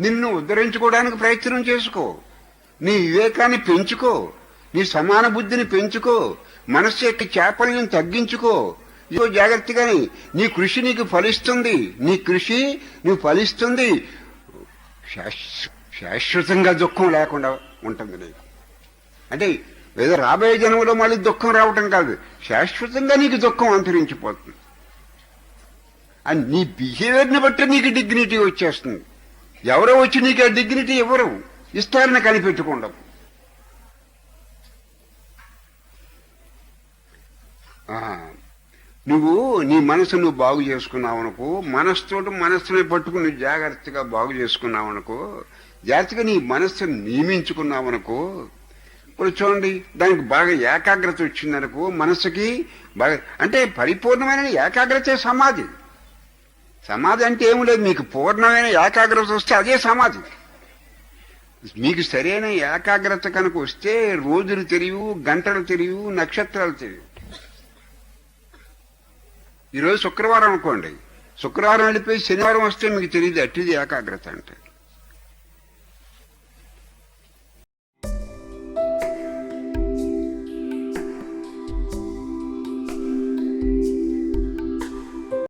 నిన్ను ఉద్ధరించుకోవడానికి ప్రయత్నం చేసుకో. నీ వివేకాన్ని పెంచుకో. నీ సమాన బుద్ధిని పెంచుకో. మనస్సు యొక్క చేపల్ని తగ్గించుకో. ఇదో జాగ్రత్తగాని నీ కృషి నీకు ఫలిస్తుంది. నీ కృషి నువ్వు ఫలిస్తుంది. శాశ్వ- శాశ్వతంగా దుఃఖం లేకుండా ఉంటుంది నీకు. అంటే ఏదో రాబోయే జన్మలో మళ్ళీ దుఃఖం రావటం కాదు. శాశ్వతంగా నీకు దుఃఖం అంతరించిపోతుంది. అని నీ బిహేవియర్ని బట్టి నీకు డిగ్నిటీ వచ్చేస్తుంది. ఎవరో వచ్చి నీకు ఆ డిగ్నిటీ ఎవరు ఇస్తారని కనిపెట్టుకుండవు నువ్వు నీ మనసు నువ్వు బాగు చేసుకున్నావు అనుకో మనస్సుతో మనస్సుని పట్టుకుని జాగ్రత్తగా బాగు చేసుకున్నావు అనుకో జాగ్రత్తగా నీ మనస్సును నియమించుకున్నావు అనుకో ఇప్పుడు చూడండి దానికి బాగా ఏకాగ్రత వచ్చిందనుకో మనసుకి బాగా అంటే పరిపూర్ణమైన ఏకాగ్రతే సమాధి. సమాధి అంటే ఏమి లేదు. మీకు పూర్ణమైన ఏకాగ్రత వస్తే అదే సమాధి. మీకు సరైన ఏకాగ్రత కనుక వస్తే రోజులు తెలియవు గంటలు తెలియవు నక్షత్రాలు తెలియవు. ఈరోజు శుక్రవారం అనుకోండి. శుక్రవారం వెళ్ళిపోయి శనివారం వస్తే మీకు తెలియదు అట్టిది ఏకాగ్రత అంటే.